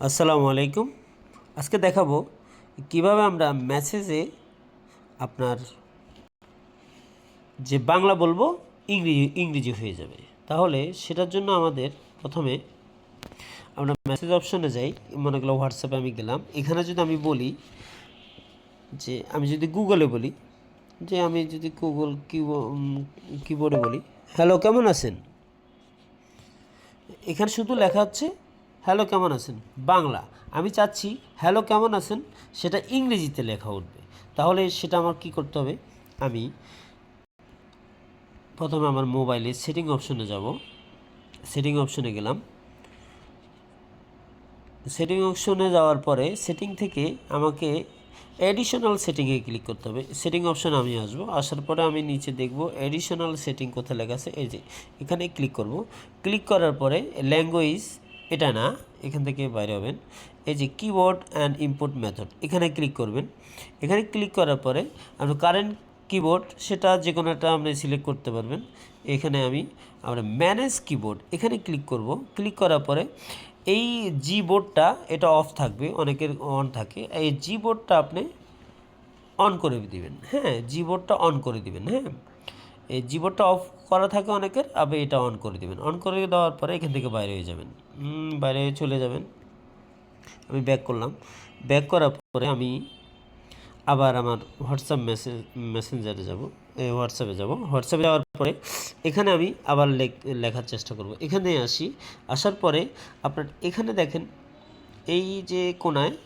আসসালামু আলাইকুম। আজকে দেখাবো কীভাবে আমরা মেসেজে আপনার যে বাংলা বলব ইংরেজি ইংরেজি হয়ে যাবে। তাহলে সেটার জন্য আমাদের প্রথমে আমরা মেসেজ অপশনে যাই। মনে করল হোয়াটসঅ্যাপে আমি গেলাম। এখানে যদি আমি বলি যে, আমি যদি গুগলে বলি, যে আমি যদি গুগল কিবোর্ডে বলি হ্যালো কেমন আছেন? এখানে শুধু লেখা হচ্ছে হ্যালো কেমন আছেন? বাংলা। আমি চাচ্ছি, হ্যালো কেমন আছেন? সেটা ইংরেজিতে লেখা উঠবে। তাহলে সেটা আমার কি করতে হবে? আমি প্রথমে আমার মোবাইলে সেটিং অপশনে যাব। সেটিং অপশনে গেলাম। সেটিং অপশনে যাওয়ার পরে সেটিং থেকে আমাকে অ্যাডিশনাল সেটিংয়ে ক্লিক করতে হবে। সেটিং অপশন আমি আসব। আসার পরে আমি নিচে দেখব অ্যাডিশনাল সেটিং কোথায় লেখা আছে। এই যে, এখানে ক্লিক করব। ক্লিক করার পরে ল্যাঙ্গুয়েজ এটা না, এখান থেকে বাইরে হবেন। এই যে কিবোর্ড অ্যান্ড ইনপুট মেথড এখানে ক্লিক করবেন। এখানে ক্লিক করার পরে আপনার কারেন্ট কিবোর্ড সেটা যে কোনো একটা আপনি সিলেক্ট করতে পারবেন। এখানে আমি, আমরা ম্যানেজ কিবোর্ড এখানে ক্লিক করব। ক্লিক করার পরে এই জি বোর্ডটা এটা অফ থাকবে, অনেকের অন থাকে। এই জি বোর্ডটা আপনি অন করে দিবেন হ্যাঁ? জি বোর্ডটা অন করে দিবেন হ্যাঁ? এই জি অফ করা থাকে অনেকের আবার এটা অন করে দিবেন। অন করে দেওয়ার পরে এখান থেকে বাইরে হয়ে যাবেন। বাইরে চলে যাবেন। আমি ব্যাক করলাম। ব্যাক করার পরে আমি আবার আমার হোয়াটসঅ্যাপ মেসেজ মেসেঞ্জারে যাব। হোয়াটসঅ্যাপে যাব। হোয়াটসঅ্যাপে যাওয়ার পরে এখানে আমি আবার লেখ- লেখার চেষ্টা করব। এখানে আসি। আসার পরে আপনার এখানে দেখেন, এই যে কোনায়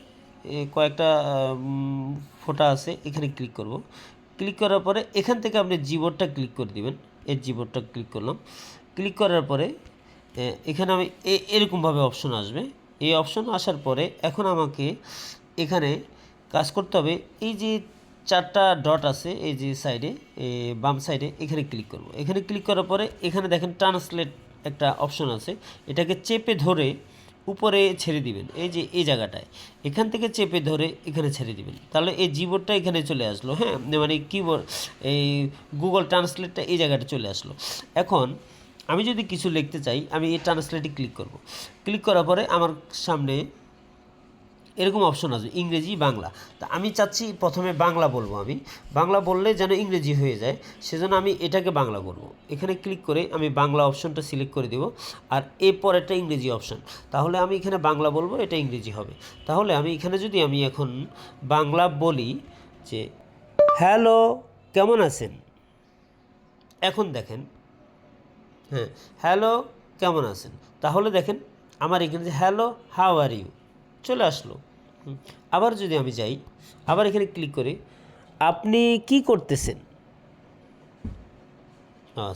কয়েকটা ফোঁটা আছে, এখানে ক্লিক করব। ক্লিক করার পরে এখান থেকে আপনি জিবোর্ডটা ক্লিক করে দিবেন। এই জিবোর্ডটা ক্লিক করলাম। ক্লিক করার পরে এখানে আমি এরকমভাবে অপশন আসবে। এই অপশন আসার পরে এখন আমাকে এখানে কাজ করতে হবে। এই যে চারটা ডট আছে, এই যে সাইডে বাম সাইডে এখানে ক্লিক করব। এখানে ক্লিক করার পরে এখানে দেখেন ট্রান্সলেট একটা অপশন আছে। এটাকে চেপে ধরে উপরে ছেড়ে দিবেন, এই যে, এই জায়গাটায়। এখান থেকে চেপে ধরে এখানে ছেড়ে দিবেন। তাহলে এই জিবোর্ডটা এখানে চলে আসলো হ্যাঁ? মানে কিবোর্ড, এই গুগল ট্রান্সলেটটা এই জায়গাটা চলে আসলো। এখন আমি যদি কিছু লিখতে চাই, আমি এই ট্রান্সলেটে ক্লিক করব। ক্লিক করার পরে আমার সামনে এরকম অপশন আছে ইংরেজি, বাংলা। তা আমি চাচ্ছি প্রথমে বাংলা বলব আমি। বাংলা বললে যেন ইংরেজি হয়ে যায়, সেজন্য আমি এটাকে বাংলা করব। এখানে ক্লিক করে আমি বাংলা অপশনটা সিলেক্ট করে দেব, আর এরপর একটা ইংরেজি অপশন তাহলে আমি এখানে বাংলা বলব, এটা ইংরেজি হবে। তাহলে আমি এখানে যদি আমি এখন বাংলা বলি যে, হ্যালো, কেমন আছেন? এখন দেখেন হ্যাঁ হ্যালো, কেমন আছেন? তাহলে দেখেন, আমার এখানে যে, হ্যালো, হাউ আর ইউ? চলে আসলো। আবার যদি আমি যাই, আবার এখানে ক্লিক করে আপনি কি করতেছেন?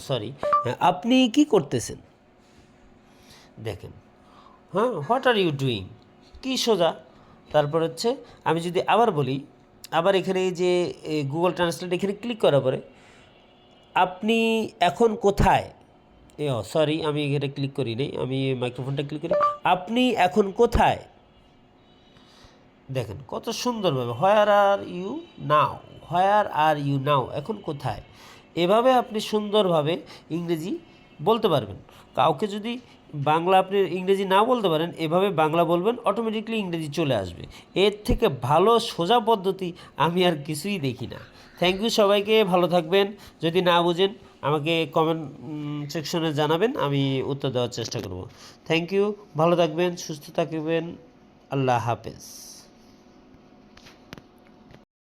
সরি আপনি কি করতেছেন? দেখেন হ্যাঁ হোয়াট আর ইউ ডুইং কি সোজা? তারপর হচ্ছে আমি যদি আবার বলি, আবার এখানে যে গুগল ট্রান্সলেট এখানে ক্লিক করার পরে, আপনি এখন কোথায়? এ সরি আমি এখানে ক্লিক করি নাই, আমি মাইক্রোফোনটা ক্লিক করি, আপনি এখন কোথায়? দেখেন, কত সুন্দরভাবে where are you now where are you now এখন কোথায়? এভাবে আপনি সুন্দরভাবে ইংরেজি বলতে পারবেন। কাউকে যদি বাংলা আপনি ইংরেজি না বলতে পারেন, এভাবে বাংলা বলবেন অটোমেটিকলি ইংরেজি চলে আসবে। এর থেকে ভালো সোজা পদ্ধতি আমি আর কিছুই দেখি না। থ্যাংক ইউ সবাইকে, ভালো থাকবেন। যদি না বুঝেন, আমাকে কমেন্ট সেকশনে জানাবেন, আমি উত্তর দেওয়ার চেষ্টা করব। থ্যাংক ইউ ভালো থাকবেন, সুস্থ থাকবেন, আল্লাহ হাফেজ।